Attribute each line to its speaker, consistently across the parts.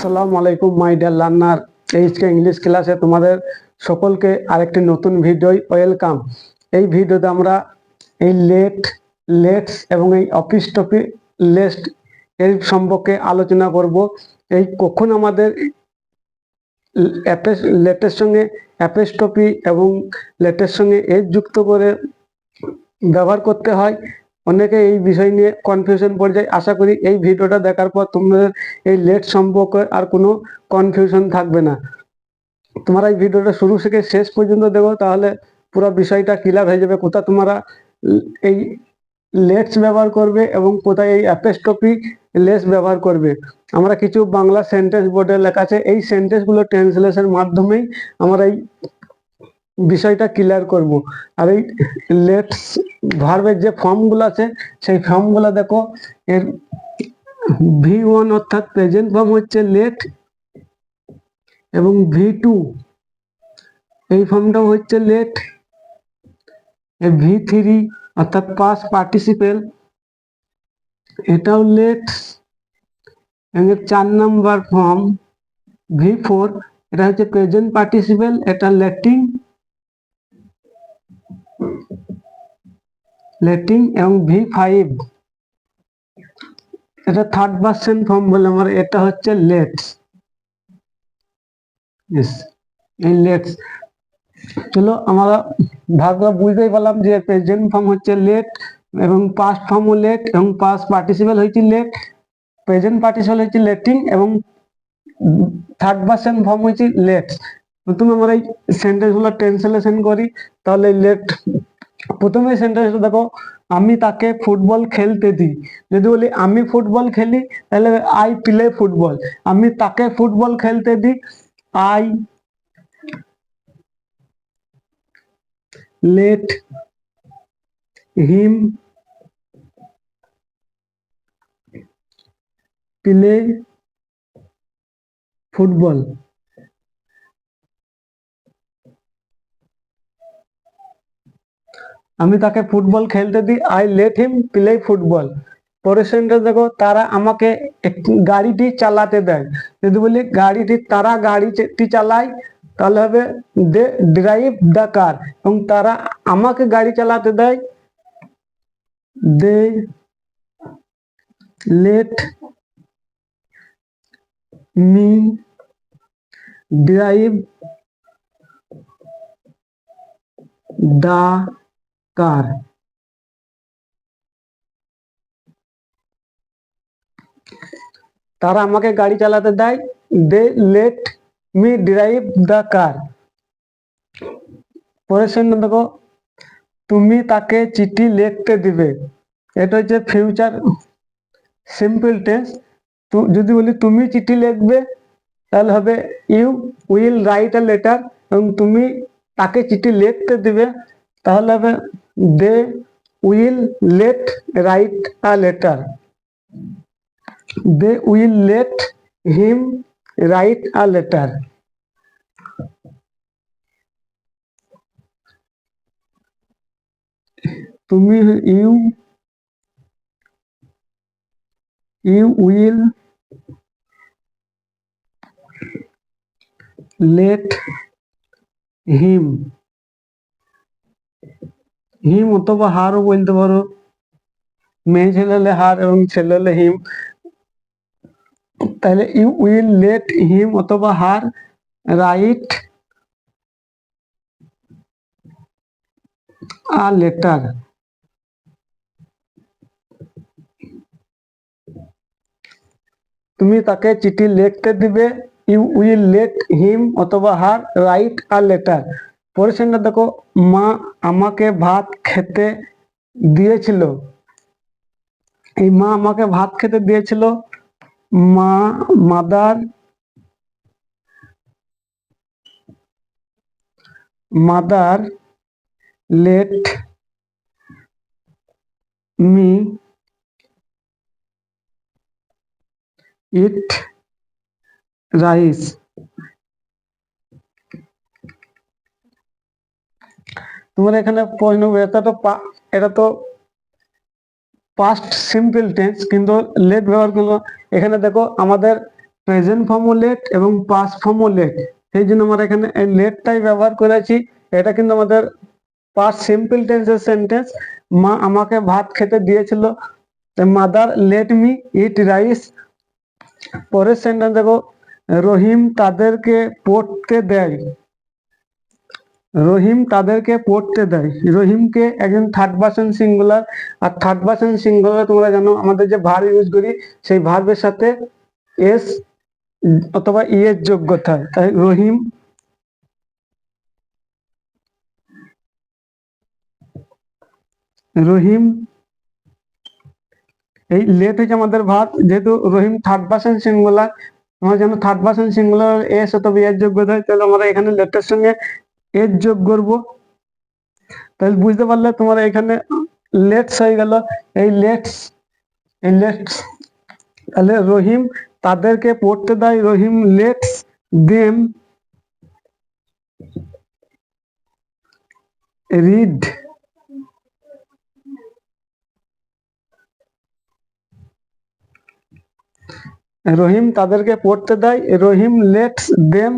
Speaker 1: আসসালামু আলাইকুম my dear learner H K English ক্লাসে তোমাদের সকলকে আরেকটি নতুন ভিডিও ওয়েলকাম এই ভিডিওতে আমরা এই লেট লেটস এবং এই অফিস টপি লেস্ট এর সম্পর্কে আলোচনা করব। এই কখন আমাদের অ্যাপেস লেটের সঙ্গে অ্যাপেস্টপি এবং লেটের সঙ্গে এজ যুক্ত করে ব্যবহার করতে হয় অনেকে এই বিষয় নিয়ে কনফিউশন পড়ে যায়। আশা করি এই ভিডিওটা দেখার পর তোমাদের এই লেট সম্পর্কে আর কোনো কনফিউশন থাকবে না। তোমরা এই ভিডিওটা শুরু থেকে শেষ পর্যন্ত দেখো, তাহলে পুরো বিষয়টা ক্লিয়ার হয়ে যাবে। কোথা তোমরা এই লেটস ব্যবহার করবে এবং কোথায় এই অ্যাপেস্টপি লেস ব্যবহার করবে। আমরা কিছু বাংলা সেন্টেন্স বোর্ডে লেখা আছে। এই সেন্টেন্সগুলো ট্রান্সলেশন মাধ্যমেই আমরা এই বিষয়টা ক্লিয়ার করব। আর এই লেটস ভার্বের যে ফর্মগুলো আছে, সেই ফর্মগুলো দেখো, এর ভি ওয়ান অর্থাৎ প্রেজেন্ট ফর্ম হচ্ছে লেট এবং ভি টু এই ফর্মটাও হচ্ছে লেট ভি থ্রি অর্থাৎ পাস পার্টিসিপেল এটাও লেট এবং এর চার নাম্বার ফর্ম ভি ফোর এটা হচ্ছে প্রেজেন্ট পার্টিসিপেল এটা লেটিং লেটিং এবং ভি ফাইভ এটা থার্ড পার্সন ফর্ম বলে আমার, এটা হচ্ছে লেটস এই লেটস চলো আমরা ভাগটা বুঝতেই পারলাম যে প্রেজেন্ট ফর্ম হচ্ছে লেট এবং পাস্ট ফর্মও লেট এবং পাস্ট পার্টিসিপেল হচ্ছে লেট প্রেজেন্ট পার্টিসিপেল হচ্ছে লেটিং এবং থার্ড পার্সন ফর্ম হচ্ছে লেটস প্রথমে আমরা এই সেন্টেন্সগুলো ট্রান্সলেশন করি, তাহলে লেট প্রথমে সেন্টেন্সটা দেখো, আমি তাকে ফুটবল খেলতে দিই। যদি বলি, আমি ফুটবল খেলি, তাহলে আই প্লে ফুটবল আমি তাকে ফুটবল খেলতে দিই I let him play football আমি তাকে ফুটবল খেলতে দিই I let him play football sentence দেখো, তারা আমাকে গাড়িটি চালাতে দেয়। যদি বলি, গাড়িটি, তারা গাড়িটি চালায়, তাহলে হবে দে ড্রাইভ দ্য কার এবং তারা আমাকে গাড়ি চালাতে দেয়। They let me drive the car তারা আমাকে গাড়ি চালাতে দেয়। They let me drive the car পরের দেখো, তুমি তাকে চিঠি লিখতে দিবে। এটা হচ্ছে ফিউচার সিম্পল টেন্স যদি বলি তুমি চিঠি লিখবে, তাহলে হবে you will write a letter এবং তুমি তাকে চিঠি লিখতে দিবে। তাহলে হবে they will let write a letter they will let him write a letter তুমি you you will let him him অথবা হারও বলতে পারো। মেয়ে ছেলে হলে হার এবং ছেলে হলে হিম। তাহলে ইউ উইল লেট হিম অথবা হার রাইট আ লেটার। তুমি তাকে চিঠি লিখতে দিবে, ইউ উইল লেট হিম অথবা her write a letter. Sentence দেখো মা আমাকে ভাত খেতে দিয়েছিল। এই মা আমাকে ভাত খেতে দিয়েছিল। মা, mother mother, let, me, eat, rice. তোমার এখানে প্রশ্ন, এটা তো এটা তো পাস্ট সিম্পল টেন্স কিন্তু লেট ব্যবহার করল এখানে দেখো আমাদের প্রেজেন্ট ফর্মও লেট এবং পাস ফর্মও লেট সেই জন্য আমরা এখানে এই লেটটাই ব্যবহার করেছি, এটা কিন্তু আমাদের পাস সিম্পল টেন্সের সেন্টেন্স মা আমাকে ভাত খেতে দিয়েছিল mother let me eat rice পরের সেন্টেন্স দেখো, রহিম তাদেরকে পড়তে দেয়। রহিম তাদেরকে পড়তে দেয়। রহিমকে একজন থার্ড পার্সন সিঙ্গুলার আর থার্ড পার্সন সিঙ্গুলার তোমরা জানো, আমাদের যে ভার ইউজ করি, সেই ভার্বের সাথে এস অথবা ই এর যোগ্যতা। তাই রহিম রহিম এই লেট হচ্ছে আমাদের ভাব যেহেতু রহিম থার্ড পার্সন সিঙ্গুলার আমরা যেন থার্ড পার্সন সিঙ্গুলার এস অথবা এর যোগ্যতা হয় তাহলে আমরা এখানে লেটের সঙ্গে এর যোগ করব। তাহলে বুঝতে পারলে তোমার এখানে লেটস হয়ে গেল। এই লেটস এই লেটস তাহলে রহিম তাদেরকে পড়তে দেয়। Rahim lets them read Rahim তাদেরকে পড়তে দেয়। রহিম লেটস দেম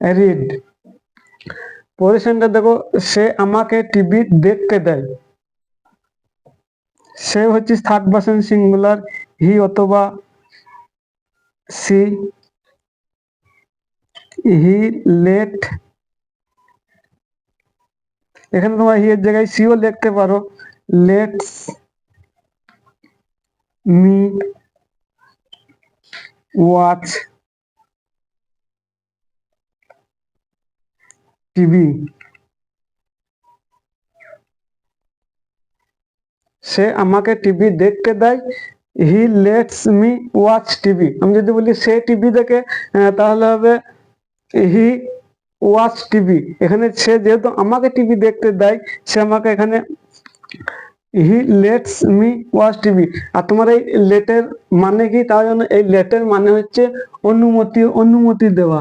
Speaker 1: রিড পজিশনটা দেখো, সে আমাকে টিভি দেখতে দেয়। সে হচ্ছে থার্ড পার্সন সিঙ্গুলার হি অথবা সি হি লেট এখানে তোমার হি এর জায়গায় সিও লিখতে পারো। লেটস মি ওয়াচ টিভি সে আমাকে টিভি দেখতে দেয় he lets me watch TV আমি যদি বলি সে টিভি দেখে আহ, তাহলে হবে হি ওয়াচ টিভি এখানে সে যেহেতু আমাকে টিভি দেখতে দেয় সে আমাকে এখানে he lets me watch TV আর তোমার এই লেটের মানে কি তার জন্য এই লেটের মানে হচ্ছে অনুমতি অনুমতি দেওয়া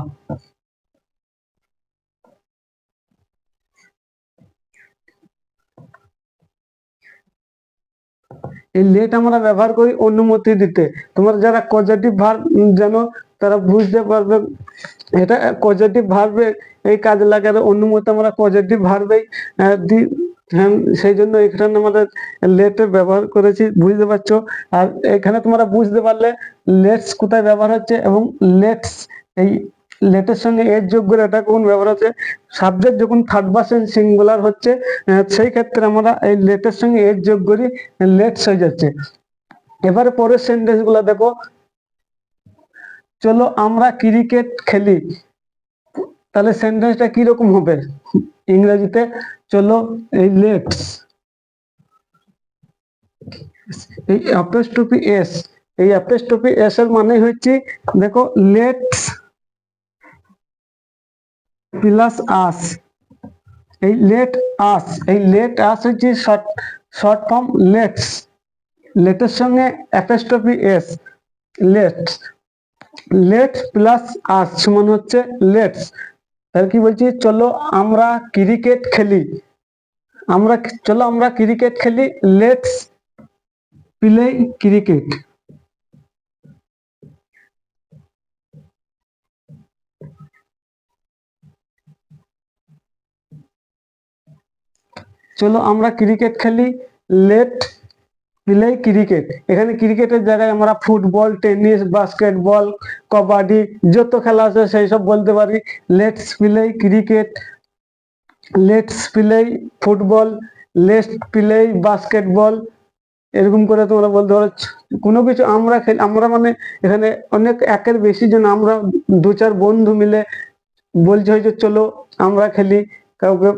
Speaker 1: এই লেট আমরা ব্যবহার করি অনুমতি দিতে। তোমরা যারা পজিটিভ ভার্ব জানো, তারা বুঝতে পারবে এটা পজিটিভ ভার্বে এই কাজ লাগে আর অনুমতি আমরা দিই হ্যাঁ সেই জন্য এখানে আমাদের লেটের ব্যবহার করেছি, বুঝতে পারছ? আর এখানে তোমরা বুঝতে পারলে লেটস কোথায় ব্যবহার হচ্ছে এবং লেটস এই লেটের সঙ্গে এর যোগ করে এটা কোন ব্যবহার হচ্ছে? সাবজেক্ট যখন থার্ড পার্সন সিঙ্গুলার হচ্ছে সেই ক্ষেত্রে আমরা এই লেটের সঙ্গে এর যোগ করি লেটস হয়ে যাচ্ছে এবারে পরের সেন্টেন্সগুলো দেখো। চলো আমরা ক্রিকেট খেলি। তাহলে সেন্টেন্সটা কীরকম হবে? ইংরেজিতে চলো এই লেটস এই অ্যাপেস্ট্রফি এস এই অ্যাপেস্ট্রফি এস এর মানে হচ্ছে, দেখো লেটস প্লাস আস এই লেট আস এই লেট আস হচ্ছে শর্ট শর্ট ফর্ম লেটস লেটের সঙ্গে apostrophe S let's let plus us সমান হচ্ছে লেটস তাহলে কি বলছি? চলো আমরা ক্রিকেট খেলি। আমরা, চলো আমরা ক্রিকেট খেলি। লেটস প্লে ক্রিকেট চলো আমরা ক্রিকেট খেলি লেট প্লে ক্রিকেট এখানে ক্রিকেটের জায়গায় আমরা ফুটবল টেনিস বাস্কেটবল কবাডি যত খেলা আছে সেই সব বলতে পারি। Let's play cricket let's play football let's play basketball এরকম করে তোমরা বলতে পারো। কোনো কিছু আমরা খেলি, আমরা মানে এখানে অনেক একের বেশি জন আমরা দু চার বন্ধু মিলে বলছে হয়তো চলো আমরা খেলি। কাউকে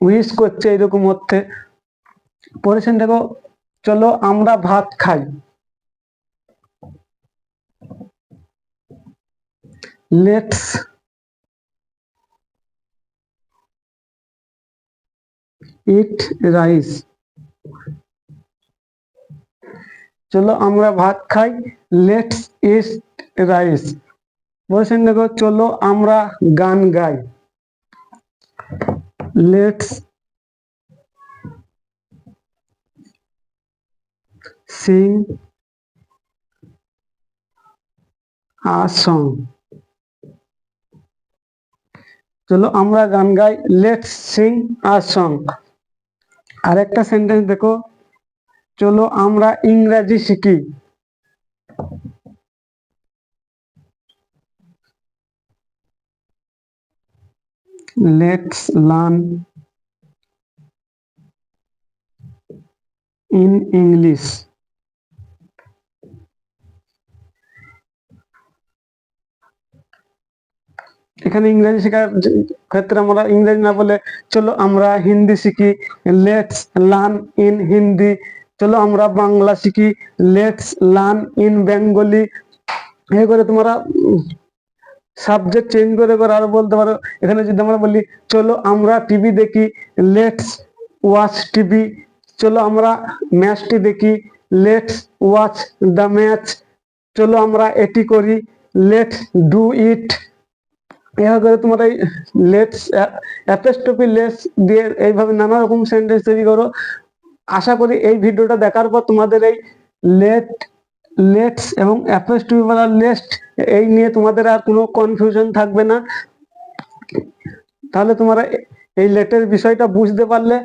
Speaker 1: উইশ করছে এরকম অর্থে পরেছেন দেখো, চলো আমরা ভাত খাই। লেটস ইট রাইস চলো আমরা ভাত খাই। লেটস ইট রাইস বলছেন, দেখো, চলো আমরা গান গাই। লেটস সিং আ সং চলো আমরা গান গাই লেটস সিং আ সং আরেকটা সেন্টেন্স দেখো। চলো আমরা ইংরাজি শিখি। লেটস লার্ন ইন ইংলিশ এখানে ইংরেজি শেখার ক্ষেত্রে আমরা ইংরেজি না বলে চলো আমরা হিন্দি শিখি। লেটস লার্ন ইন হিন্দি চলো আমরা বাংলা শিখি। লেটস লার্ন ইন বেঙ্গলি এ করে তোমরা সাবজেক্ট চেঞ্জ করে করে আরও বলতে পারো। এখানে যদি আমরা বলি, চলো আমরা টিভি দেখি লেটস ওয়াচ টিভি চলো আমরা ম্যাচটি দেখি লেটস ওয়াচ দ্য ম্যাচ চলো আমরা এটি করি লেটস ডু ইট এভাবে করে তোমার এই লেটস অ্যাপেস্টপি লেস দিয়ে এইভাবে নানা রকম সেন্টেন্স তৈরি করো। আশা করি এই ভিডিওটা দেখার পর তোমাদের এই লেট লেটস এবং অ্যাপেস টু বলা লেস্ট এই নিয়ে তোমাদের আর কোনো কনফিউশন থাকবে না। তাহলে তোমরা এই লেটের বিষয়টা বুঝতে পারলে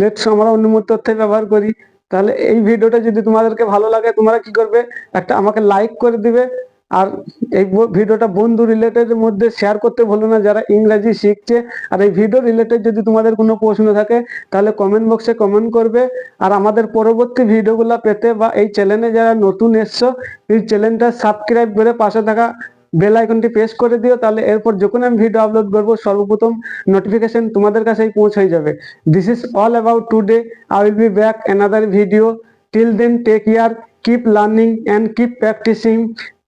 Speaker 1: লেটস আমরা অনুমতি তথ্যে ব্যবহার করি। তাহলে এই ভিডিওটা যদি তোমাদেরকে ভালো লাগে, তোমরা কি করবে? একটা আমাকে লাইক করে দিবে। আর এই ভিডিওটা বন্ধু রিলেটেড মধ্যে শেয়ার করতে ভুলো না, যারা ইংরাজি শিখছে। আর এই ভিডিও রিলেটেড যদি তোমাদের কোনো প্রশ্ন থাকে, তাহলে কমেন্ট বক্সে কমেন্ট করবে। আর আমাদের পরবর্তী ভিডিওগুলো পেতে বা এই চ্যানেলে যারা নতুন এসছো, এই চ্যানেলটা সাবস্ক্রাইব করে পাশে থাকা বেল আইকনটি প্রেস করে দিও, তাহলে এরপর যখন আমি ভিডিও আপলোড করব, সর্বপ্রথম নোটিফিকেশন তোমাদের কাছেই পৌঁছে যাবে। This is all about today I will be back another video till then take care keep learning and keep practicing.